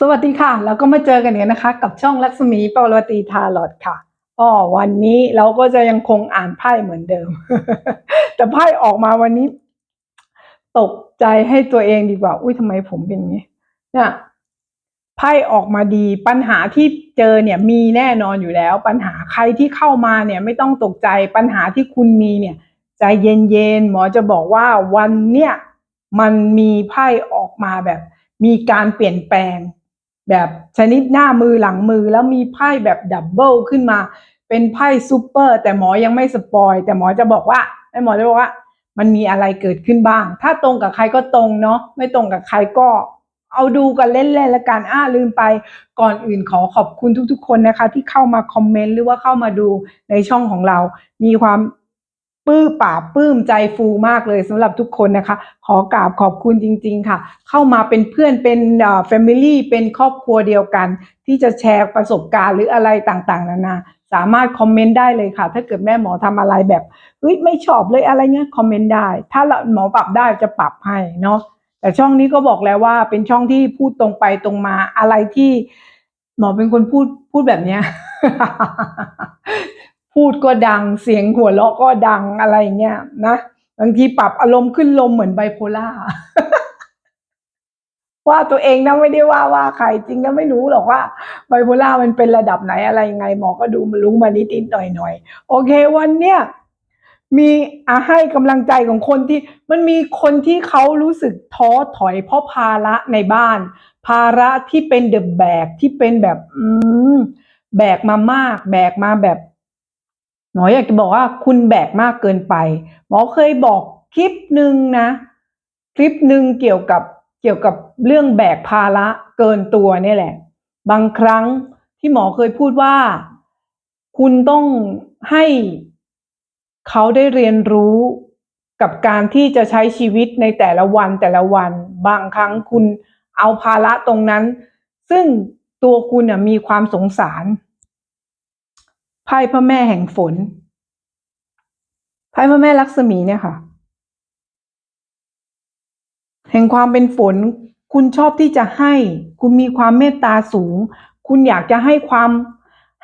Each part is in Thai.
สวัสดีค่ะ แล้วก็มาเจอกันเนี่ยนะคะ กับช่องลักษมีปรวตีทาลอดค่ะอ๋อวันนี้เราก็จะยังคงอ่านไพ่เหมือนเดิม แต่ไพ่ออกมาวันนี้ ตกใจให้ตัวเองดีกว่า อุ้ยทำไมผมเป็นอย่างนี้เนี่ยไพ่ออกมาดีปัญหาที่เจอเนี่ยมีแน่นอนอยู่แล้ว ปัญหาใครที่เข้ามาเนี่ย ไม่ต้องตกใจปัญหาที่คุณมีเนี่ยใจเย็นๆหมอจะบอกว่าวันเนี่ยมันมีไพ่ออกมาแบบ มีการเปลี่ยนแปลง แบบชนิดหน้ามือหลังมือแล้วมีไพ่แบบดับเบิลขึ้นมา เป็นไพ่ซูเปอร์ แต่หมอยังไม่สปอย แต่หมอจะบอกว่าไอ้หมอจะบอกว่า มันมีอะไรเกิดขึ้นบ้าง ถ้าตรงกับใครก็ตรงเนาะไม่ตรงกับใครก็เอาดูกันเล่นๆละกันอ้าลืมไป ก่อนอื่นขอขอบคุณทุกๆ คนนะคะ ที่เข้ามาคอมเมนต์หรือว่าเข้ามาดูในช่องของเรา มีความ ปื้มป่าปลื้มใจฟูมากเลยสำหรับทุกคนนะคะ ขอกราบขอบคุณจริง ๆ ค่ะ เข้ามาเป็นเพื่อนเป็นเอ่อ family เป็นครอบครัวเดียวกัน ที่จะแชร์ประสบการณ์หรืออะไรต่างๆ นานาสามารถคอมเมนต์ได้เลยค่ะ ถ้าเกิดแม่หมอทำอะไรแบบเฮ้ยไม่ชอบเลยอะไรเงี้ยคอมเมนต์ได้ ถ้าหมอปรับได้จะปรับให้เนาะแต่ช่องนี้ก็บอกแล้วว่าเป็นช่องที่พูดตรงไปตรงมาอะไรที่หมอเป็นคนพูดพูดแบบเนี้ย พูดก็ดังเสียงหัวเราะก็ดังอะไรเงี้ยนะบางทีปรับอารมณ์ขึ้นลมเหมือนไบโพล่าว่าตัวเองนะไม่ได้ว่าว่าใครจริงก็ไม่รู้หรอกว่าไบโพล่ามันเป็นระดับไหนอะไรยังไงหมอก็ดูมารู้มานิดนิดหน่อยหน่อยๆโอเควันเนี้ยมีอาให้กำลังใจของคนที่มันมีคนที่เขารู้สึกท้อถอยเพราะภาระในบ้าน ภาระที่เป็นเดอะแบกที่เป็นแบบ อืมแบกมามาก แบกมาแบบ หมออยากจะบอกว่าคุณแบกมากเกินไป หมอเคยบอกคลิปหนึ่งนะ คลิปหนึ่งเกี่ยวกับเกี่ยวกับเรื่องแบกภาระเกินตัวเนี่ยแหละ บางครั้งที่หมอเคยพูดว่า คุณต้องให้เขาได้เรียนรู้กับการที่จะใช้ชีวิตในแต่ละวันแต่ละวัน บางครั้งคุณเอาภาระตรงนั้น ซึ่งตัวคุณมีความสงสาร ไพ่พระแม่แห่งฝน ไพ่พระแม่ลักษมีเนี่ยค่ะ แห่งความเป็นฝน คุณชอบที่จะให้ คุณมีความเมตตาสูง คุณอยากจะให้ความ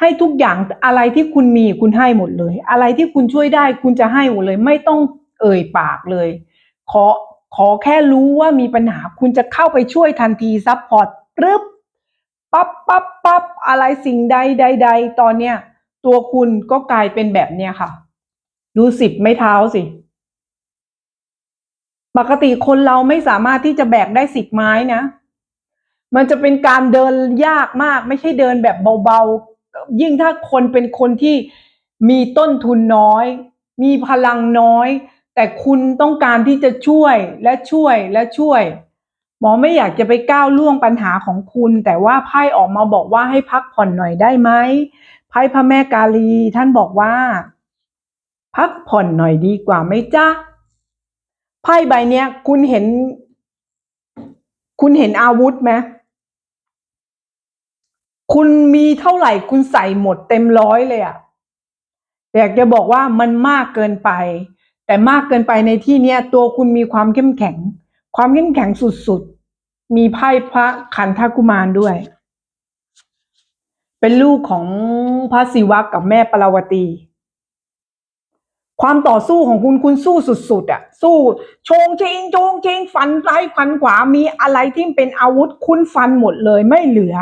ให้ทุกอย่างอะไรที่คุณมีคุณให้หมดเลย อะไรที่คุณช่วยได้ คุณจะให้หมดเลย ไม่ต้องเอ่ยปากเลย ขอขอแค่รู้ว่ามีปัญหา คุณจะเข้าไปช่วยทันทีซัพพอร์ตปึ๊บปั๊บปั๊บปั๊บอะไรสิ่งใดใดใดตอนเนี้ย ตัวคุณก็กลายเป็นแบบเนี้ยค่ะ ดูสิบไม่เท้าสิ ปกติคนเราไม่สามารถที่จะแบกได้สิบไม้นะ มันจะเป็นการเดินยากมาก ไม่ใช่เดินแบบเบาๆ ยิ่งถ้าคนเป็นคนที่มีต้นทุนน้อย มีพลังน้อย แต่คุณต้องการที่จะช่วยและช่วยและช่วย หมอไม่อยากจะไปก้าวล่วงปัญหาของคุณ แต่ว่าไพ่ออกมาบอกว่าให้พักผ่อนหน่อยได้ไหม ไพ่พระแม่กาลี ท่านบอกว่า พักผ่อนหน่อยดีกว่าไหมจ๊ะไพ่ใบเนี้ย คุณเห็น คุณเห็นอาวุธไหมคุณมีเท่าไหร่คุณใส่หมดเต็มร้อยเลยอะอยากจะบอกว่ามันมากเกินไป แต่มากเกินไปในที่เนี้ยตัวคุณมีความเข้มแข็ง ความเข้มแข็งสุดๆ มีไพ่พระขันธกุมารด้วย เป็นลูกของพระศิวะกับแม่ปราวตี ความต่อสู้ของคุณคุณสู้สุดๆอะ สู้ชงเชงโชงเชงฟันซ้ายฟันขวามีอะไรที่เป็นอาวุธคุณฟันหมดเลยไม่เหลือ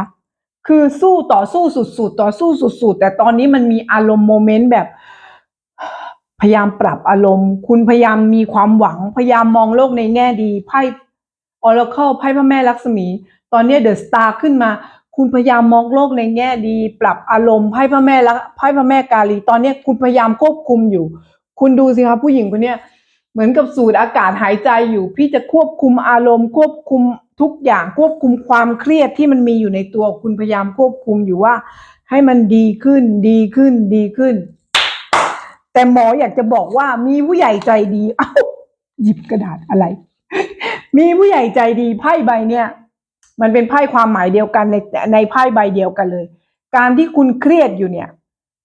คือสู้ต่อสู้สุดๆต่อสู้สุดๆแต่ตอนนี้มันมีอารมณ์โมเมนต์แบบพยายามปรับอารมณ์ คุณพยายามมีความหวัง พยายามมองโลกในแง่ดีไพ่ออร์เคิลไพ่พระแม่ลักษมี ตอนนี้เดอะสตาร์ขึ้นมา คุณพยายามมองโลกในแง่ดี ปรับอารมณ์ไพ่พระแม่ละไพ่พระแม่กาลี ตอนนี้คุณพยายามควบคุมอยู่ คุณดูสิคะผู้หญิงคนเนี้ยเหมือนกับสูดอากาศหายใจอยู่ พี่จะควบคุมอารมณ์ ควบคุมทุกอย่างควบคุมความเครียดที่มันมีอยู่ในตัว คุณพยายามควบคุมอยู่ว่า ให้มันดีขึ้นดีขึ้นดีขึ้น แต่หมออยากจะบอกว่ามีผู้ใหญ่ใจดี เอ้าหยิบกระดาษอะไร มีผู้ใหญ่ใจดีไพ่ใบเนี่ย มันเป็นไพ่ความหมายเดียวกันในในไพ่ใบเดียวกันเลย การที่คุณเครียดอยู่เนี่ย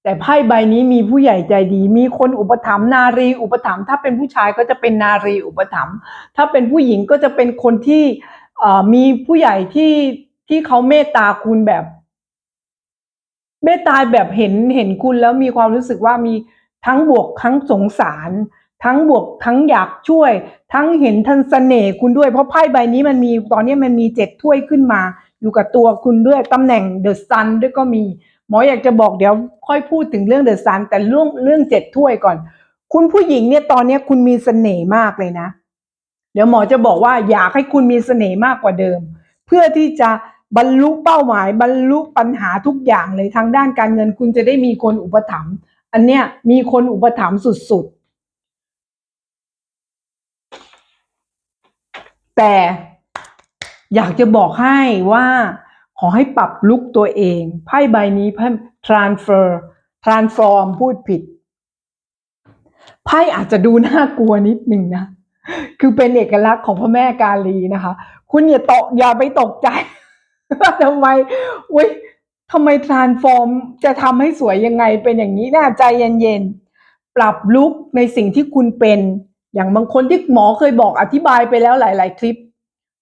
แต่ไพ่ใบนี้มีผู้ใหญ่ใจดี มีคนอุปถัมภ์นารีอุปถัมภ์ถ้าเป็นผู้ชายก็จะเป็นนารีอุปถัมภ์ถ้าเป็นผู้หญิงก็จะเป็นคนที่มีผู้ใหญ่ที่ที่เขาเมตตาคุณแบบเมตตาแบบเห็นเห็นคุณแล้วมีความรู้สึกว่ามีทั้งบวกทั้งสงสาร ทั้งบวกทั้งอยากช่วย ทั้งเห็นทันเสน่ห์คุณด้วย เพราะไพ่ใบนี้มันมีตอนนี้มันมีเจ็ดถ้วยขึ้นมา อยู่กับตัวคุณด้วยตำแหน่งเดอะซันด้วยก็มี หมออยากจะบอกเดี๋ยวค่อยพูดถึงเรื่องเดอะซันแต่เรื่องเรื่องเจ็ดถ้วยก่อน คุณผู้หญิงเนี่ยตอนนี้คุณมีเสน่ห์มากเลยนะ เดี๋ยวหมอจะบอกว่าอยากให้คุณมีเสน่ห์มากกว่าเดิม เพื่อที่จะบรรลุเป้าหมาย บรรลุปัญหาทุกอย่างเลยทางด้านการเงิน คุณจะได้มีคนอุปถัมภ์อันเนี้ยมีคนอุปถัมภ์สุดๆ แต่อยากจะบอกให้ว่าขอให้ปรับลุกตัวเองไพ่ใบนี้ไพ่ transfer transform พูดผิดไพ่อาจจะดูน่ากลัวนิดหนึ่งนะคือเป็นเอกลักษณ์ของพระแม่กาลีนะคะ คุณอย่าตกอย่าไปตกใจว่าทำไมเว้ยทำไม transform จะทำให้สวยยังไงเป็นอย่างนี้น่าใจเย็นๆปรับลุกในสิ่งที่คุณเป็น อย่างบางคนที่หมอเคยบอกอธิบายไปแล้วหลาย ๆ คลิป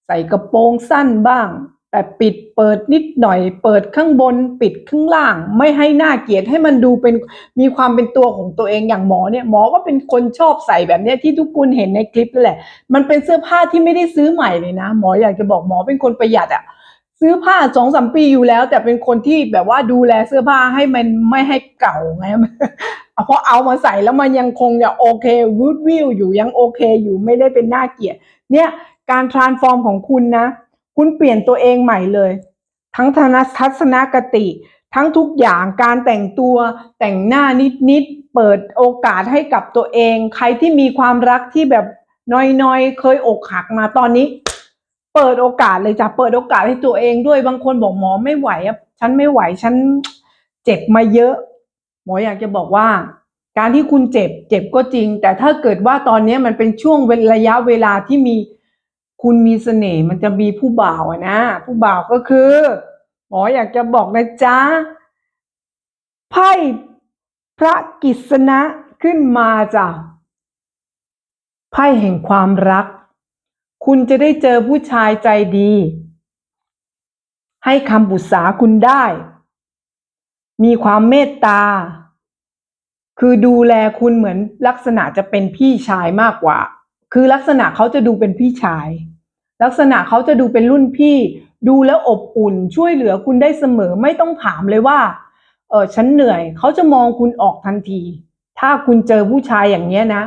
ใส่กระโปรงสั้นบ้าง แต่ปิดเปิดนิดหน่อย เปิดข้างบน ปิดข้างล่าง ไม่ให้หน้าเกลียดให้มันดูเป็นมีความเป็นตัวของตัวเองอย่างหมอเนี่ยหมอก็เป็นคนชอบใส่แบบเนี้ยที่ทุกคนเห็นในคลิปนั่นแหละ มันเป็นเสื้อผ้าที่ไม่ได้ซื้อใหม่เลยนะ หมออยากจะบอกหมอเป็นคนประหยัดอะ ซื้อผ้าสองสามปีอยู่แล้ว แต่เป็นคนที่แบบว่าดูแลเสื้อผ้าให้มันไม่ให้เก่าไงเพราะเอามาใส่แล้วมันยังคงจะโอเควูดวิวอยู่ยังโอเคอยู่ไม่ได้เป็นหน้าเกลียดเนี่ยการทรานส์ฟอร์มของคุณนะ คุณเปลี่ยนตัวเองใหม่เลย ทั้งทนทัศนคติ ทั้งทุกอย่างการแต่งตัวแต่งหน้านิดๆเปิดโอกาสให้กับตัวเอง ใครที่มีความรักที่แบบน้อยๆ เคยอกหักมาตอนนี้ เปิดโอกาสเลยจ้ะเปิดโอกาสให้ตัวเองด้วยบางคนบอกหมอไม่ไหวอะฉันไม่ไหวฉันเจ็บมาเยอะ หมออยากจะบอกว่า การที่คุณเจ็บ เจ็บก็จริง แต่ถ้าเกิดว่าตอนนี้มันเป็นช่วงเวลาระยะเวลาที่มีคุณมีเสน่ห์มันจะมีผู้บ่าวนะ ผู้บ่าวก็คือ หมออยากจะบอกนะจ๊ะไพ่พระกิษณะขึ้นมาจ้ะไพ่แห่งความรัก คุณจะได้เจอผู้ชายใจดี ให้คำปรึกษาคุณได้ มีความเมตตา คือดูแลคุณเหมือนลักษณะจะเป็นพี่ชายมากกว่า คือลักษณะเขาจะดูเป็นพี่ชาย ลักษณะเขาจะดูเป็นรุ่นพี่ ดูแล้วอบอุ่นช่วยเหลือคุณได้เสมอไม่ต้องถามเลยว่า เออฉันเหนื่อย เขาจะมองคุณออกทันที ถ้าคุณเจอผู้ชายอย่างเนี้ยนะ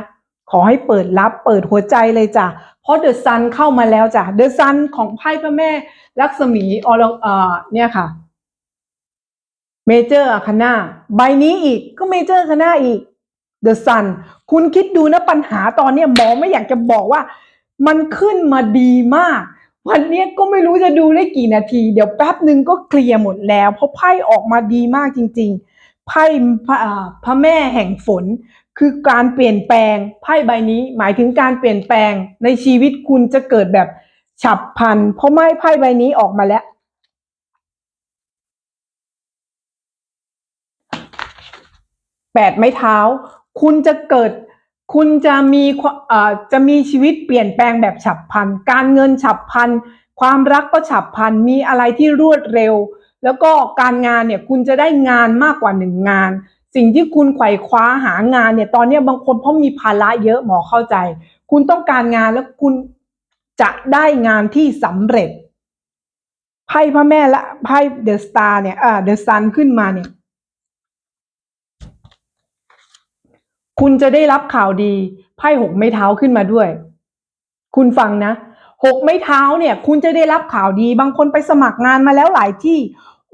ขอให้เปิดรับเปิดหัวใจเลยจ้ะ เพราะเดอะซันเข้ามาแล้วจ้ะเดอะซันของไพ่พระแม่ลักษมีอเอ่อเนี่ยค่ะเมเจอร์อคาน่าใบนี้อีกก็เมเจอร์คาน่าอีกเดอะซันคุณคิดดูนะปัญหาตอนเนี้ยหมอไม่อยากจะบอกว่า มันขึ้นมาดีมาก วันนี้ก็ไม่รู้จะดูได้กี่นาที เดี๋ยวแป๊บหนึ่งก็เคลียร์หมดแล้ว เพราะไพ่ออกมาดีมากจริง ๆไพ่พระอ่าพระแม่แห่งฝน คือการเปลี่ยนแปลงไพ่ใบนี้หมายถึงการเปลี่ยนแปลงในชีวิตคุณจะเกิดแบบฉับพลัน เพราะไม่ไพ่ใบนี้ออกมาแล้ว แปดไม้เท้า คุณจะเกิด คุณจะมีเอ่อจะมีชีวิตเปลี่ยนแปลงแบบฉับพลัน การเงินฉับพลัน ความรักก็ฉับพลัน มีอะไรที่รวดเร็ว แล้วก็การงานเนี่ยคุณจะได้งานมากกว่าหนึ่งงาน สิ่งที่คุณไขว่คว้าหางานเนี่ย ตอนนี้บางคนเพราะมีภาระเยอะหมอเข้าใจ คุณต้องการงานแล้วคุณจะได้งานที่สำเร็จไพ่พระแม่และไพ่เดอะสตาร์เนี่ยอ่าเดอะซันขึ้นมาเนี่ย คุณจะได้รับข่าวดีไพ่หกไม้เท้าขึ้นมาด้วย คุณฟังนะหกไม้เท้าเนี่ย คุณจะได้รับข่าวดี บางคนไปสมัครงานมาแล้วหลายที่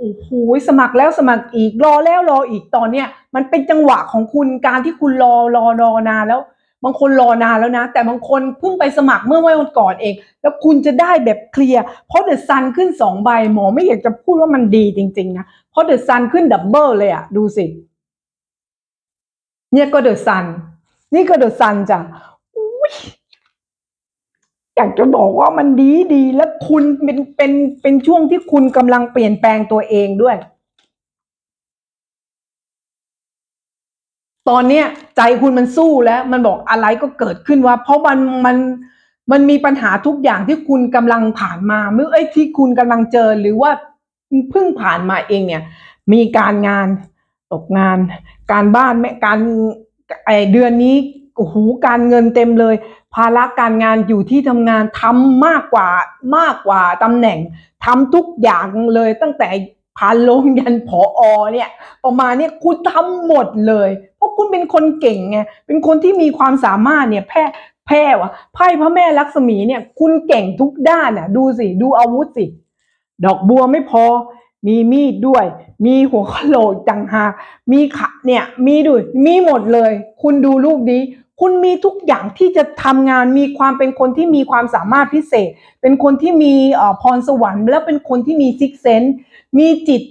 โอ้โหสมัครแล้วสมัครอีกรอแล้วรออีกตอนเนี้ยมันเป็นจังหวะของคุณการที่คุณรอรอรอนานแล้ว บางคนรอนานแล้วนะ แต่บางคนเพิ่งไปสมัครเมื่อวันก่อนเอง แล้วคุณจะได้แบบเคลียร์เพราะเดอะซันขึ้นสองใบหมอไม่อยากจะพูดว่ามันดีจริง ๆ นะเพราะเดอะซันขึ้นดับเบิลเลยอะดูสิเนี่ยก็เดอะซันนี่ก็เดอะซันจ้ะ อยากจะบอกว่ามันดีดีแล้วคุณเป็นเป็นเป็นช่วงที่คุณกำลังเปลี่ยนแปลงตัวเองด้วย ตอนเนี้ยใจคุณมันสู้แล้วมันบอกอะไรก็เกิดขึ้นว่า เพราะมันมันมันมีปัญหาทุกอย่างที่คุณกำลังผ่านมาเมื่อเอ้ที่คุณกำลังเจอหรือว่าเพิ่งผ่านมาเองเนี่ย มีการงานตกงาน การบ้านแม่การไอเดือนนี้โอ้โหการเงินเต็มเลย ภาระการงานอยู่ที่ทำงานทำมากกว่ามากกว่าตำแหน่งทำทุกอย่างเลยตั้งแต่ผ่านลงยันผออเนี่ย ประมาณเนี้ยคุณทำหมดเลย เพราะคุณเป็นคนเก่งไงเป็นคนที่มีความสามารถเนี่ยแพ้แพ้วะไพ่พระแม่ลักษมีเนี่ย คุณเก่งทุกด้านอะ ดูสิดูอาวุธสิ ดอกบัวไม่พอ มีมีดด้วย มีหัวกะโหลกต่างหากมีขะเนี่ย มีด้วยมีหมดเลย คุณดูรูปนี้ คุณมีทุกอย่างที่จะทำงานมีความเป็นคนที่มีความสามารถพิเศษ เป็นคนที่มีอ่อพรสวรรค์ และเป็นคนที่มีซิกเซนมีจิต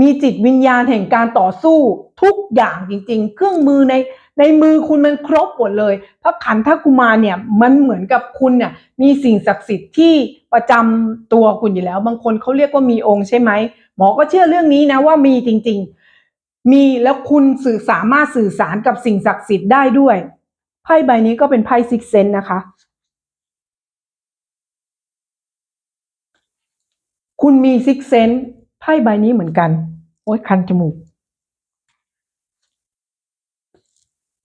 มีจิตวิญญาณแห่งการต่อสู้ทุกอย่างจริง ๆ เครื่องมือในในมือคุณมันครบหมดเลยพระขันธกุมารเนี่ยมันเหมือนกับคุณเนี่ยมีสิ่งศักดิ์สิทธิ์ที่ประจำตัวคุณอยู่แล้ว บางคนเขาเรียกว่ามีองค์ใช่ไหมหมอก็เชื่อเรื่องนี้นะว่ามีจริง ๆ มีแล้วคุณสื่อสามารถสื่อสารกับสิ่งศักดิ์สิทธิ์ได้ด้วยไพ่ใบนี้ก็เป็นไพ่ซิกเซนนะคะ คุณมีซิกเซนไพ่ใบนี้เหมือนกัน โอ๊ยคันจมูก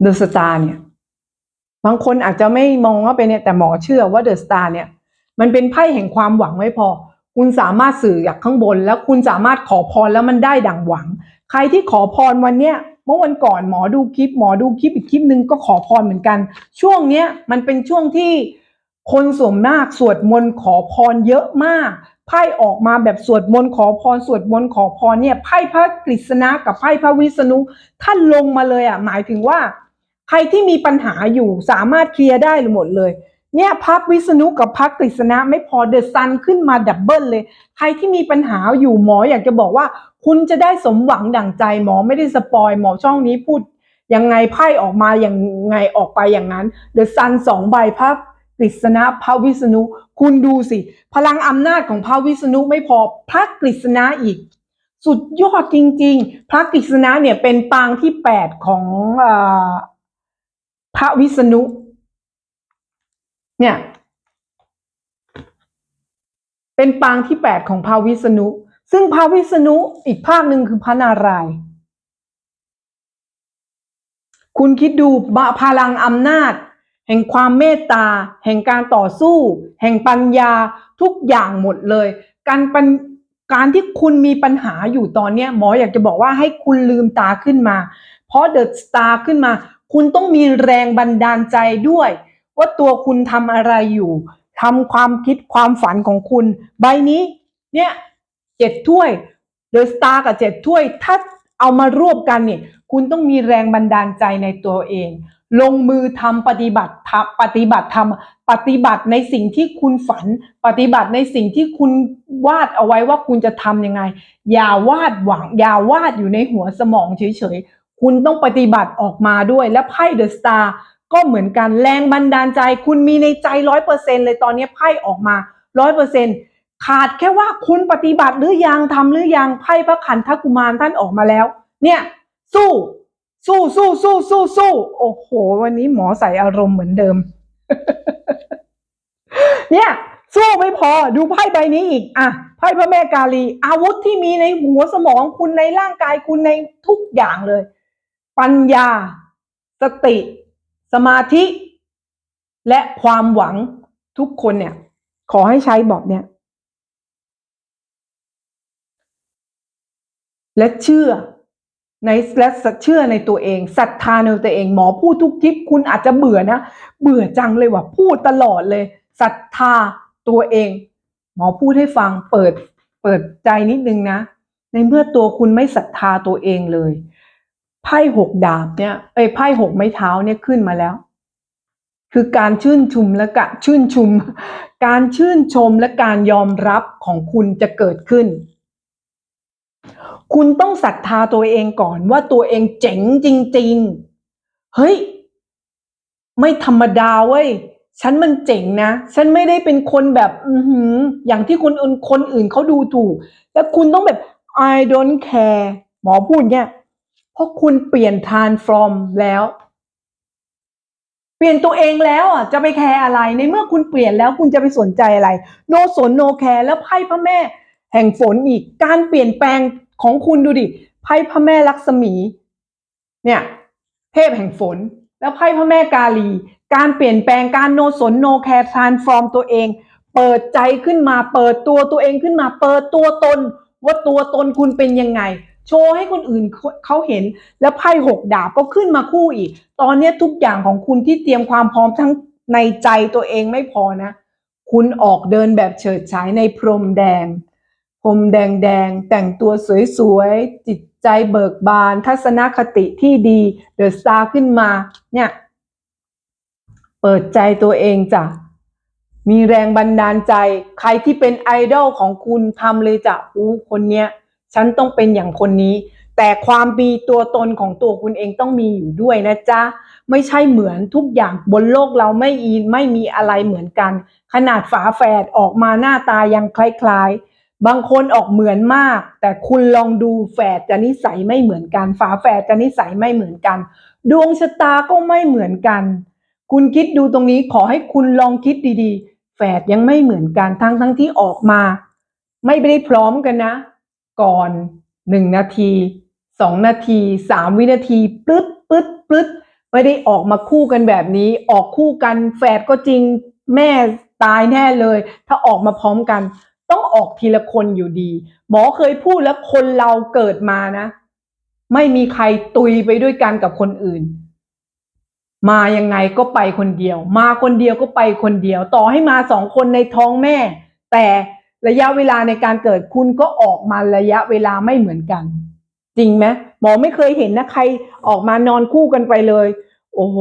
เดอะสตาร์เนี่ย บางคนอาจจะไม่มองว่าเป็นเนี่ยแต่หมอเชื่อว่าเดอะสตาร์เนี่ย มันเป็นไพ่แห่งความหวังไม่พอ คุณสามารถสื่อจากข้างบน แล้วคุณสามารถขอพรแล้วมันได้ดังหวัง ใครที่ขอพรวันเนี้ยเมื่อวันก่อนหมอดูคลิป หมอดูคลิปอีกคลิปหนึ่งก็ขอพรเหมือนกัน ช่วงเนี้ยมันเป็นช่วงที่คนสวมนาคสวดมนต์ขอพรเยอะมากไพ่ออกมาแบบสวดมนต์ขอพรสวดมนต์ขอพรเนี่ยไพ่พระกฤษณะกับไพ่พระวิษณุท่านลงมาเลยอะหมายถึงว่า ใครที่มีปัญหาอยู่สามารถเคลียร์ได้หมดเลยเนี่ยพักวิษณุกับพักกฤษณะไม่พอเดอะซันขึ้นมาดับเบิลเลย ใครที่มีปัญหาอยู่หมออยากจะบอกว่า คุณจะได้สมหวังดั่งใจหมอไม่ได้สปอยหมอช่องนี้พูดยังไงไพ่ออกมาอย่างไงออกไปอย่างนั้นเดอะซันสองใบพระกฤษณะพระวิษณุ คุณดูสิ พลังอำนาจของพระวิษณุไม่พอพระกฤษณะอีก สุดยอดจริง ๆ พระกฤษณะเนี่ยเป็นปางที่แปดของอพระวิษณุ เนี่ย เป็นปางที่แปดของพระวิษณุ ซึ่งพระวิษณุอีกภาคหนึ่งคือพระนารายณ์คุณคิดดูบะพลังอำนาจ แห่งความเมตตา แห่งการต่อสู้ แห่งปัญญาทุกอย่างหมดเลย การปัญการที่คุณมีปัญหาอยู่ตอนเนี้ยหมออยากจะบอกว่าให้คุณลืมตาขึ้นมา เพราะเดอะสตาร์ขึ้นมา คุณต้องมีแรงบันดาลใจด้วย ว่าตัวคุณทำอะไรอยู่ทำความคิดความฝันของคุณ ใบนี้เนี่ย เจ็ดถ้วยเดอะสตาร์กับเจ็ดถ้วย ถ้าเอามารวบกันเนี่ย คุณต้องมีแรงบันดาลใจในตัวเอง ลงมือทำปฏิบัติทำปฏิบัติทำปฏิบัติในสิ่งที่คุณฝัน ปฏิบัติในสิ่งที่คุณวาดเอาไว้ว่าคุณจะทำยังไง อย่าวาดหวัง อย่าวาดอยู่ในหัวสมองเฉยๆ คุณต้องปฏิบัติออกมาด้วย และไพ่เดอะสตาร์ก็เหมือนกันแรงบันดาลใจ คุณมีในใจร้อยเปอร์เซ็นเลยตอนนี้ไพ่ออกมาร้อยเปอร์เซ็นต์ ขาดแค่ว่าคุณปฏิบัติหรือยังทำหรือยังไพ่พระขันธกุมารท่านออกมาแล้ว เนี่ย สู้ สู้สู้สู้สู้สู้โอ้โห วันนี้หมอใส่อารมณ์เหมือนเดิม เนี่ย สู้ไม่พอดูไพ่ใบนี้อีก อะไพ่พระแม่กาลี อาวุธที่มีในหัวสมองคุณในร่างกายคุณในทุกอย่างเลย ปัญญา สติ สมาธิ และความหวังทุกคนเนี่ย ขอให้ใช้บอกเนี่ย และเชื่อในและเชื่อในตัวเองศรัทธาในตัวเองหมอพูดทุกคลิปคุณอาจจะเบื่อนะ เบื่อจังเลยว่ะพูดตลอดเลยศรัทธาตัวเอง หมอพูดให้ฟังเปิดเปิดใจนิดนึงนะ ในเมื่อตัวคุณไม่ศรัทธาตัวเองเลยไพ่หกดาบเนี่ยเอ้ไพ่หกไม้เท้าเนี่ยขึ้นมาแล้ว คือการชื่นชมและกะชื่นชม การชื่นชมและการยอมรับของคุณจะเกิดขึ้น คุณต้องศรัทธาตัวเองก่อนว่าตัวเองเจ๋งจริง ๆ เฮ้ย ไม่ธรรมดาเว้ย ฉันมันเจ๋งนะ ฉันไม่ได้เป็นคนแบบอือหือ อย่างที่คนอื่นคนอื่นเขาดูถูก แล้วคุณต้องแบบ I don't care หมอพูดเนี่ย เพราะคุณเปลี่ยน transform แล้ว เปลี่ยนตัวเองแล้วอะ จะไปแคร์อะไร ในเมื่อคุณเปลี่ยนแล้วคุณจะไปสนใจอะไร โนสนโนแคร์แล้วไพ่พระแม่ แห่งฝนอีก การเปลี่ยนแปลง ของคุณดูดิไพ่พระแม่ลักษมี เนี่ย เทพแห่งฝน แล้วไพ่พระแม่กาลี การเปลี่ยนแปลงการโนสนโนแคร์ทรานฟอร์มตัวเอง เปิดใจขึ้นมาเปิดตัวตัวเองขึ้นมา เปิดตัวตน ว่าตัวตนคุณเป็นยังไง โชว์ให้คนอื่นเขาเห็นแล้วไพ่หกดาบก็ขึ้นมาคู่อีก ตอนนี้ทุกอย่างของคุณที่เตรียมความพร้อมทั้งในใจตัวเองไม่พอนะ คุณออกเดินแบบเฉิดฉายในพรมแดง พรมแดงแดงๆแต่งตัวสวยๆ จิตใจเบิกบาน ทัศนคติที่ดี เดอะสตาร์ขึ้นมา เนี่ย เปิดใจตัวเองจ้ะ มีแรงบันดาลใจ ใครที่เป็นไอดอลของคุณทำเลยจ้ะอู้คนเนี้ย ฉันต้องเป็นอย่างคนนี้ แต่ความมีตัวตนของตัวคุณเองต้องมีอยู่ด้วยนะจ๊ะ ไม่ใช่เหมือนทุกอย่างบนโลกเราไม่อีไม่มีอะไรเหมือนกัน ขนาดฝาแฝดออกมาหน้าตายังคล้ายๆ บางคนออกเหมือนมาก แต่คุณลองดูแฝดจะนิสัยไม่เหมือนกัน ฝาแฝดจะนิสัยไม่เหมือนกัน ดวงชะตาก็ไม่เหมือนกัน คุณคิดดูตรงนี้ขอให้คุณลองคิดดีๆ แฝดยังไม่เหมือนกันทั้งทั้งที่ออกมา ไม่ได้พร้อมกันนะ ก่อนหนึ่งนาทีสองนาทีสามวินาทีปึ๊ดปึ๊ดปึ๊ดไม่ได้ออกมาคู่กันแบบนี้ ออกคู่กันแฝดก็จริงแม่ตายแน่เลย ถ้าออกมาพร้อมกัน ต้องออกทีละคนอยู่ดี หมอเคยพูดแล้วคนเราเกิดมานะ ไม่มีใครตุยไปด้วยกันกับคนอื่น มายังไงก็ไปคนเดียว มาคนเดียวก็ไปคนเดียว ต่อให้มาสองคนในท้องแม่ แต่ระยะเวลาในการเกิดคุณก็ออกมาระยะเวลาไม่เหมือนกัน จริงไหมหมอไม่เคยเห็นนะใครออกมานอนคู่กันไปเลย โอ้โห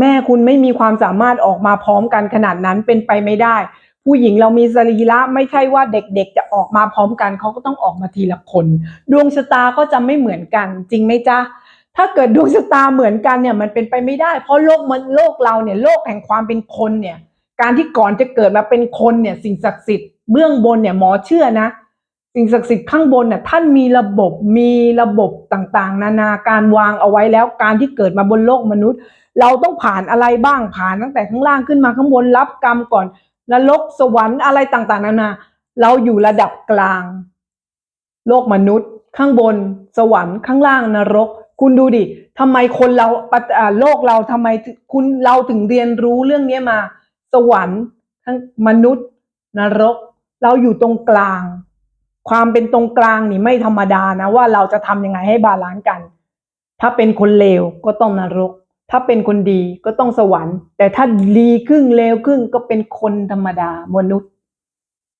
แม่คุณไม่มีความสามารถออกมาพร้อมกันขนาดนั้นเป็นไปไม่ได้ ผู้หญิงเรามีสรีระไม่ใช่ว่าเด็กๆ จะออกมาพร้อมกันเขาก็ต้องออกมาทีละคน ดวงชะตาก็จะไม่เหมือนกัน จริงไหมจ๊ะถ้าเกิดดวงชะตาเหมือนกันเนี่ยมันเป็นไปไม่ได้ เพราะโลกมันโลกเราเนี่ยโลกแห่งความเป็นคนเนี่ยการที่ก่อนจะเกิดมาเป็นคนเนี่ยสิ่งศักดิ์สิทธิ์เบื้องบนเนี่ยหมอเชื่อนะสิ่งศักดิ์สิทธิ์ข้างบนน่ะท่านมีระบบมีระบบต่างๆ นานาการวางเอาไว้แล้วการที่เกิดมาบนโลกมนุษย์ เราต้องผ่านอะไรบ้างผ่านตั้งแต่ข้างล่างขึ้นมาข้างบนรับกรรมก่อน นรกสวรรค์อะไรต่างๆนานาเราอยู่ระดับกลาง โลกมนุษย์ ข้างบน สวรรค์ข้างล่างนรก คุณดูดิทำไมคนเราโลกเราทำไมคุณเราถึงเรียนรู้เรื่องนี้มา สวรรค์ทั้งมนุษย์ นรก เราอยู่ตรงกลาง ความเป็นตรงกลางนี่ไม่ธรรมดานะว่าเราจะทำยังไงให้บาลานซ์กัน ถ้าเป็นคนเลวก็ต้องนรก ถ้าเป็นคนดีก็ต้องสวรรค์ แต่ถ้าดีครึ่งเลวครึ่งก็เป็นคนธรรมดามนุษย์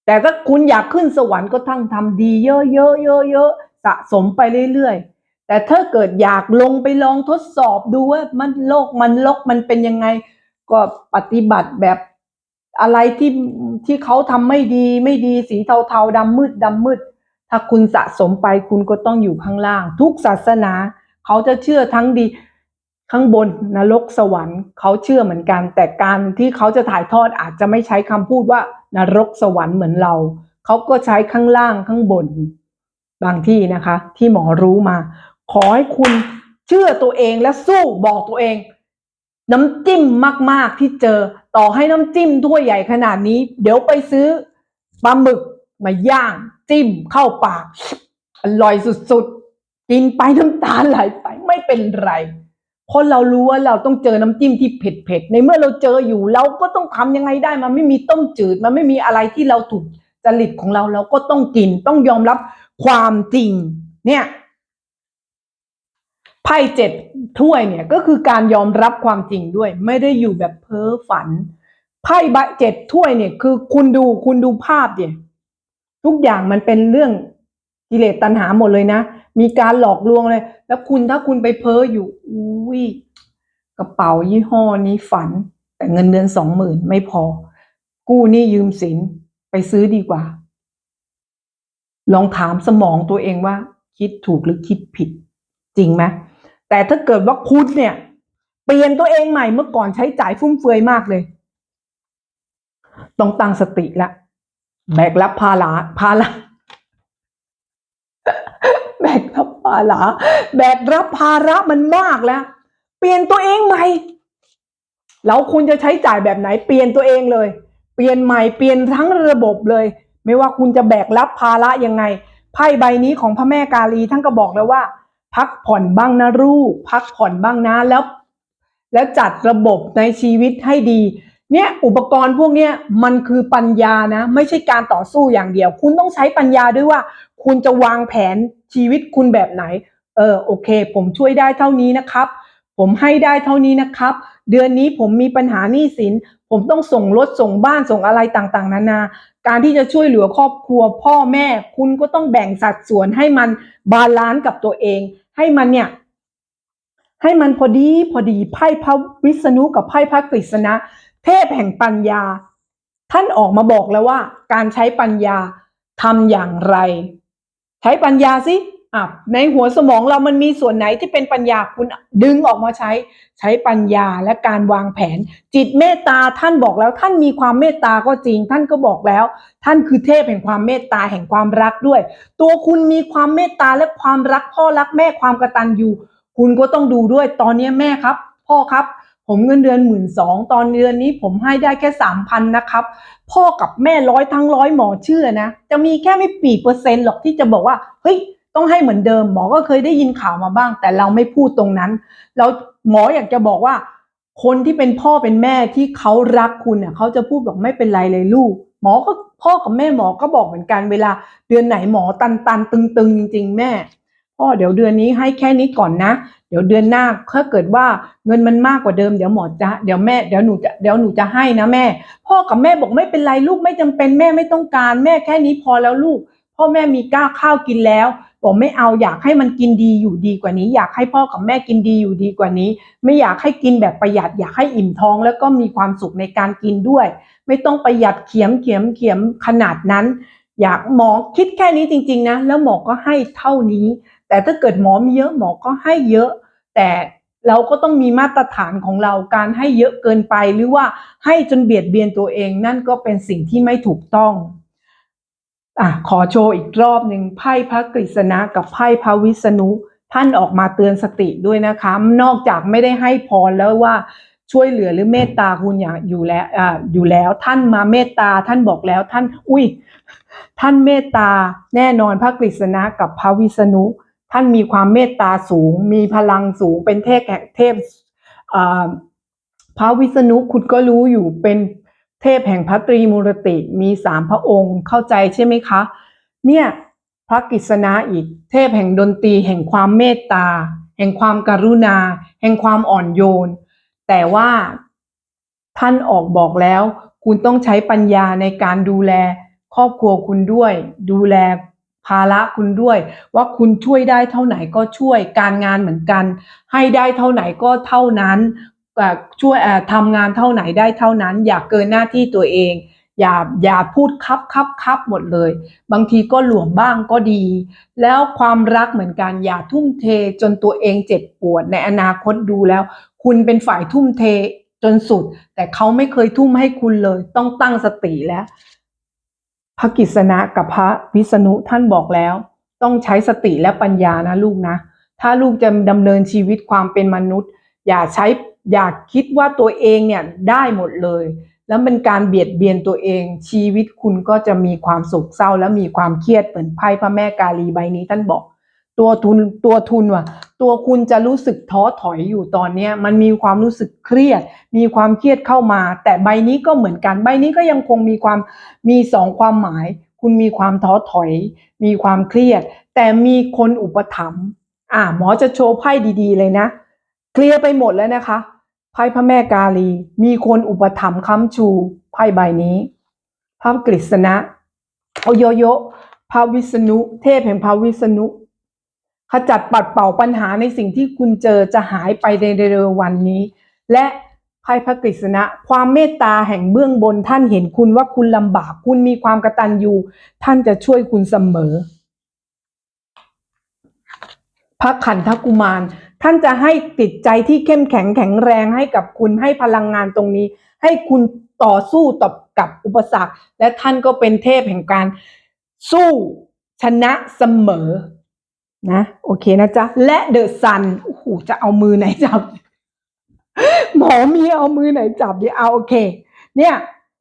แต่ถ้าคุณอยากขึ้นสวรรค์ก็ทั้งทำดีเยอะๆเยอะๆสะสมไปเรื่อยๆ แต่ถ้าเกิดอยากลงไปลองทดสอบดูว่ามันโลกมันลกมันเป็นยังไง ก็ปฏิบัติแบบอะไรที่ที่เขาทำไม่ดีไม่ดีสีเทาๆดำมืดดำมืด ถ้าคุณสะสมไปคุณก็ต้องอยู่ข้างล่าง ทุกศาสนา เขาจะเชื่อทั้งดี ข้างบนนรกสวรรค์เขาเชื่อเหมือนกัน แต่การที่เขาจะถ่ายทอดอาจจะไม่ใช้คำพูดว่านรกสวรรค์เหมือนเรา เขาก็ใช้ข้างล่างข้างบน บางที่นะคะ ที่หมอรู้มา ขอให้คุณเชื่อตัวเองและสู้บอกตัวเอง น้ำจิ้มมาก ๆที่เจอ ต่อให้น้ำจิ้มถ้วยใหญ่ขนาดนี้ เดี๋ยวไปซื้อปลาหมึกมาย่าง จิ้มเข้าปากอร่อยสุดๆกินไปน้ำตาไหลไปไม่เป็นไร เพราะเรารู้ว่าเราต้องเจอน้ำจิ้มที่เผ็ดๆ ในเมื่อเราเจออยู่เราก็ต้องทำยังไงได้ มันไม่มีต้มจืด มันไม่มีอะไรที่เราถูกจริตของเราเราก็ต้องกิน ต้องยอมรับความจริง เนี่ยไพ่เจ็ดถ้วยเนี่ยก็คือการยอมรับความจริงด้วย ไม่ได้อยู่แบบเพ้อฝันไพ่ใบเจ็ดถ้วยเนี่ยคือคุณดูคุณดูภาพเนี่ยทุกอย่างมันเป็นเรื่อง กิเลสตัณหาหมดเลยนะ มีการหลอกลวงเลย แล้วคุณถ้าคุณไปเพ้ออยู่อุ้ยกระเป๋ายี่ห้อนี้ฝัน แต่เงินเดือนสองหมื่นไม่พอ กู้นี้ยืมสินไปซื้อดีกว่า ลองถามสมองตัวเองว่า คิดถูกหรือคิดผิด จริงไหมแต่ถ้าเกิดว่าคุณเนี่ย เปลี่ยนตัวเองใหม่เมื่อก่อนใช้จ่ายฟุ่มเฟือยมากเลย ต้องตั้งสติละแบกรับภาระภาระ กรับภาระแบกรับภาระมันมากแล้ว เปลี่ยนตัวเองใหม่แล้วคุณจะใช้จ่ายแบบไหนเปลี่ยนตัวเองเลย เปลี่ยนใหม่เปลี่ยนทั้งระบบเลย ไม่ว่าคุณจะแบกรับภาระยังไงไพ่ใบนี้ของพระแม่กาลีท่านก็บอกแล้วว่า พักผ่อนบ้างนะลูกพักผ่อนบ้างนะแล้ว แล้วจัดระบบในชีวิตให้ดี เนี่ยอุปกรณ์พวกเนี้ยมันคือปัญญานะ ไม่ใช่การต่อสู้อย่างเดียว คุณต้องใช้ปัญญาด้วยว่า คุณจะวางแผนชีวิตคุณแบบไหน เออโอเค ผมช่วยได้เท่านี้นะครับ ผมให้ได้เท่านี้นะครับ เดือนนี้ผมมีปัญหาหนี้สิน ผมต้องส่งรถส่งบ้านส่งอะไรต่างๆ นานา การที่จะช่วยเหลือครอบครัว พ่อแม่ คุณก็ต้องแบ่งสัดส่วนให้มันบาลานซ์กับตัวเอง ให้มันเนี่ยให้มันพอดีพอดีไพ่พระวิษณุกับไพ่พระกฤษณะ เทพแห่งปัญญา ท่านออกมาบอกแล้วว่า การใช้ปัญญาทำอย่างไร ใช้ปัญญาสิอะในหัวสมองเรามันมีส่วนไหนที่เป็นปัญญาคุณดึงออกมาใช้ ใช้ปัญญาและการวางแผน จิตเมตตาท่านบอกแล้ว ท่านมีความเมตตาก็จริง ท่านก็บอกแล้ว ท่านคือเทพแห่งความเมตตาแห่งความรักด้วย ตัวคุณมีความเมตตาและความรักพ่อรักแม่ความกระตัญญูคุณก็ต้องดูด้วยตอนนี้แม่ครับ พ่อครับ ผมเงินเดือนหมื่นสองตอนเดือนนี้ผมให้ได้แค่สามพันนะครับ พ่อกับแม่ร้อยทั้งร้อยหมอเชื่อนะ จะมีแค่ไม่ปีเปอร์เซ็นต์หรอกที่จะบอกว่า เฮ้ย ต้องให้เหมือนเดิม หมอก็เคยได้ยินข่าวมาบ้าง แต่เราไม่พูดตรงนั้นแล้วหมออยากจะบอกว่า คนที่เป็นพ่อเป็นแม่ที่เขารักคุณเนี่ยเขาจะพูดบอกไม่เป็นไรเลยลูก หมอก็พ่อกับแม่หมอก็บอกเหมือนกันเวลา เดือนไหนหมอตันตันตึงตึงจริงๆแม่ พ่อเดี๋ยวเดือนนี้ให้แค่นี้ก่อนนะ เดี๋ยวเดือนหน้าถ้าเกิดว่าเงินมันมากกว่าเดิมเดี๋ยวหมอจะเดี๋ยวแม่เดี๋ยวหนูจะเดี๋ยวหนูจะให้นะแม่ พ่อกับแม่บอกไม่เป็นไรลูกไม่จำเป็นแม่ไม่ต้องการ แม่แค่นี้พอแล้วลูก พ่อแม่มีก้าวข้าวกินแล้วบอกไม่เอาอยากให้มันกินดีอยู่ดีกว่านี้ อยากให้พ่อกับแม่กินดีอยู่ดีกว่านี้ ไม่อยากให้กินแบบประหยัด อยากให้อิ่มท้องแล้วก็มีความสุขในการกินด้วย ไม่ต้องประหยัดเขียมเขียมเขียมขนาดนั้น อยากหมอคิดแค่นี้จริง ๆนะแล้วหมอก็ให้เท่านี้ แต่ถ้าเกิดหมอมีเยอะหมอก็ให้เยอะ แต่เราก็ต้องมีมาตรฐานของเราการให้เยอะเกินไปหรือว่าให้จนเบียดเบียนตัวเอง นั่นก็เป็นสิ่งที่ไม่ถูกต้องอะขอโชว์อีกรอบหนึ่งไพ่พระกฤษณะกับไพ่พระวิษณุท่านออกมาเตือนสติด้วยนะคะ นอกจากไม่ได้ให้พรแล้วว่าช่วยเหลือหรือเมตตาคุณอย่างอยู่แล้วอ่าอยู่แล้วท่านมาเมตตาท่านบอกแล้วท่าน อุ้ยท่านเมตตาแน่นอนพระกฤษณะกับพระวิษณุ ท่านมีความเมตตาสูง มีพลังสูง เป็นเทพแห่งเทพพระวิษณุคุณก็รู้อยู่เป็นเทพแห่งพระตรีมูรติมีสามพระองค์เข้าใจใช่ไหมคะ เนี่ยพระกฤษณะอีกเทพแห่งดนตรีแห่งความเมตตา แห่งความการุณา แห่งความอ่อนโยน แต่ว่าท่านออกบอกแล้ว คุณต้องใช้ปัญญาในการดูแลครอบครัวคุณด้วย ดูแล ภาระคุณด้วย ว่าคุณช่วยได้เท่าไหนก็ช่วยการงานเหมือนกัน ให้ได้เท่าไหนก็เท่านั้นช่วยทำงานเท่าไหนได้เท่านั้น อย่าเกินหน้าที่ตัวเอง อย่าอย่าพูดครับครับครับหมดเลย บางทีก็หลวมบ้างก็ดี แล้วความรักเหมือนกัน อย่าทุ่มเทจนตัวเองเจ็บปวดในอนาคตดูแล้ว คุณเป็นฝ่ายทุ่มเทจนสุด แต่เขาไม่เคยทุ่มให้คุณเลย ต้องตั้งสติแล้ว พระกิษณะกับพระวิษณุท่านบอกแล้ว ต้องใช้สติและปัญญานะลูกนะ ถ้าลูกจะดำเนินชีวิตความเป็นมนุษย์ อย่าใช้อย่าคิดว่าตัวเองเนี่ยได้หมดเลย แล้วเป็นการเบียดเบียนตัวเอง ชีวิตคุณก็จะมีความสุขเศร้า และมีความเครียดเหมือนไพ่พระแม่กาลีใบนี้ท่านบอก ตัวทุนตัวทุนว่ะ ตัวคุณจะรู้สึกท้อถอยอยู่ตอนเนี้ยมันมีความรู้สึกเครียด มีความเครียดเข้ามา แต่ใบนี้ก็เหมือนกัน ใบนี้ก็ยังคงมีความมีสองความหมาย คุณมีความท้อถอย มีความเครียด แต่มีคนอุปถัมภ์อ่าหมอจะโชว์ไพ่ดีๆเลยนะ เคลียร์ไปหมดแล้วนะคะไพ่พระแม่กาลี มีคนอุปถัมภ์ค้ำชูไพ่ใบนี้พระกฤษณะโอโยโยพระวิษณุ เทพแห่งพระวิษณุ ขจัดปัดเป่าปัญหาในสิ่งที่คุณเจอจะหายไปในเร็ววันนี้ และไพ่พระกฤษณะ ความเมตตาแห่งเบื้องบนท่านเห็นคุณว่าคุณลำบาก คุณมีความกระตัญญูท่านจะช่วยคุณเสมอ พระขันธกุมาร ท่านจะให้ติดใจที่เข้มแข็งแข็งแรงให้กับคุณให้พลังงานตรงนี้ ให้คุณต่อสู้ต่อกับอุปสรรค และท่านก็เป็นเทพแห่งการสู้ชนะเสมอ นะโอเคนะจ๊ะ และเดอะซันโอ้โหจะเอามือไหนจับ หมอมีเอามือไหนจับดิเอาโอเค เนี่ย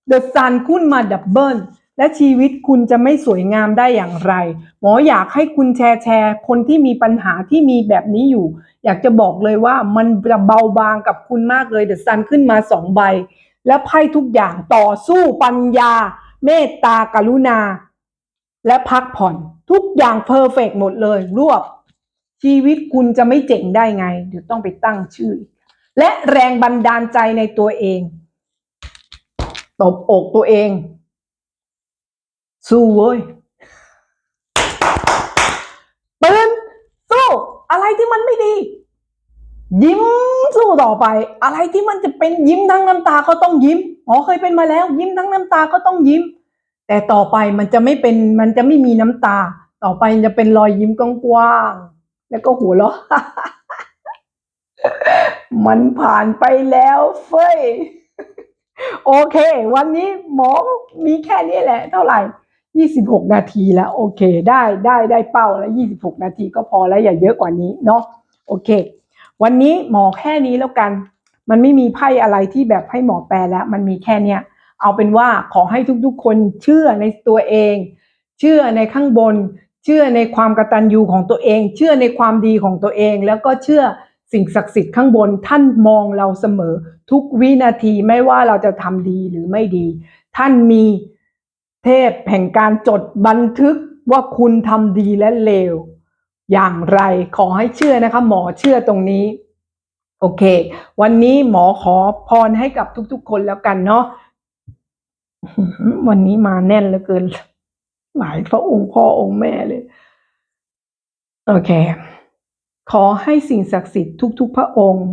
The Sun ขึ้นมาดับเบิลและชีวิตคุณจะไม่สวยงามได้อย่างไร หมออยากให้คุณแชร์แชร์ คนที่มีปัญหาที่มีแบบนี้อยู่ อยากจะบอกเลยว่ามันจะเบาบางกับคุณมากเลย The Sun ขึ้นมาสองใบ และไพ่ทุกอย่างต่อสู้ปัญญา เมตตากรุณา และพักผ่อนทุกอย่างเพอร์เฟกหมดเลย รวบ ชีวิตคุณจะไม่เจ๋งได้ไง เดี๋ยวต้องไปตั้งชื่อ และแรงบันดาลใจในตัวเองตบอกตัวเอง สู้เว้ยตื่นสู้อะไรที่มันไม่ดี ยิ้มสู้ต่อไป อะไรที่มันจะเป็นยิ้มทั้งน้ำตาก็ต้องยิ้มอ๋อเคยเป็นมาแล้ว ยิ้มทั้งน้ำตาก็ต้องยิ้ม แต่ต่อไปมันจะไม่เป็นมันจะไม่มีน้ำตา ต่อไปจะเป็นรอยยิ้มกว้างๆแล้วก็หัวเราะมันผ่านไปแล้วเฟ้ยโอเค วันนี้หมอมีแค่นี้แหละ เท่าไหร่26นาทีแล้ว โอเค ได้ได้ได้เป้าแล้ว26นาทีก็พอแล้วอย่าเยอะกว่านี้เนาะโอเค วันนี้หมอแค่นี้แล้วกัน มันไม่มีไพ่อะไรที่แบบให้หมอแปลแล้ว มันมีแค่เนี้ย เอาเป็นว่าขอให้ทุกๆ คนเชื่อในตัวเอง เชื่อในข้างบน เชื่อในความกตัญญูของตัวเอง เชื่อในความดีของตัวเอง แล้วก็เชื่อสิ่งศักดิ์สิทธิ์ข้างบนท่านมองเราเสมอ ทุกวินาทีไม่ว่าเราจะทำดีหรือไม่ดี ท่านมีเทพแห่งการจดบันทึกว่าคุณทำดีและเลว อย่างไรขอให้เชื่อนะคะ หมอเชื่อตรงนี้ โอเค วันนี้หมอขอพรให้กับทุกๆ คนแล้วกันเนาะ วันนี้มาแน่นเหลือเกิน หลายพระองค์พ่อองค์แม่เลย โอเค ขอให้สิ่งศักดิ์สิทธิ์ทุก ๆ พระองค์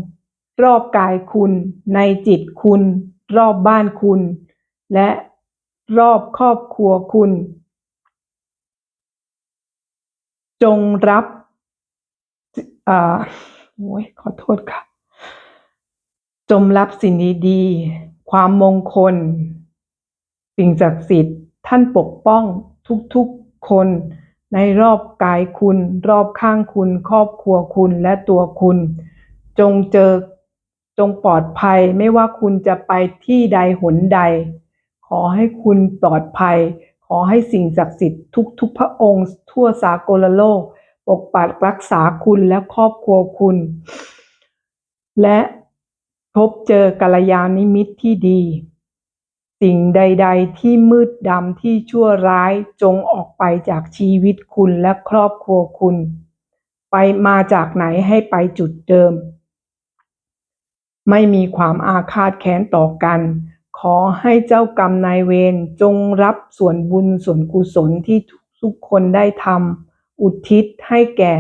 รอบกายคุณ ในจิตคุณ รอบบ้านคุณ และรอบครอบครัวคุณ จงรับอ่าโอ้ยขอโทษค่ะ จงรับสิ่งดีๆความมงคล สิ่งศักดิ์สิทธิ์ท่านปกป้องทุกๆคน ในรอบกายคุณ รอบข้างคุณ ครอบครัวคุณและตัวคุณ จงเจอจงปลอดภัยไม่ว่าคุณจะไปที่ใดหนใด ขอให้คุณปลอดภัย ขอให้สิ่งศักดิ์สิทธิ์ทุกๆ พระองค์ ทั่วสากลโลก ปกปักรักษาคุณและครอบครัวคุณ และพบเจอกัลยาณมิตรที่ดี สิ่งใด ๆ ที่มืดดำที่ชั่วร้ายจงออกไปจากชีวิตคุณและครอบครัวคุณ ไปมาจากไหนให้ไปจุดเดิม ไม่มีความอาฆาตแค้นต่อกัน ขอให้เจ้ากรรมนายเวรจงรับส่วนบุญส่วนกุศลที่ทุกคนได้ทำอุทิศให้แก่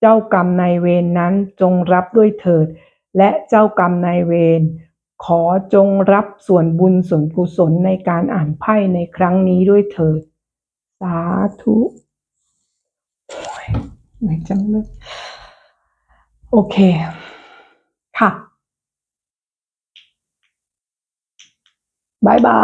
เจ้ากรรมนายเวรนนั้นจงรับด้วยเถิด และเจ้ากรรมนายเวร ขอจงรับส่วนบุญส่วนกุศลในการอ่านไพ่ในครั้งนี้ด้วยเถิด สาธุไหนจังเลยโอเค ค่ะบายบาย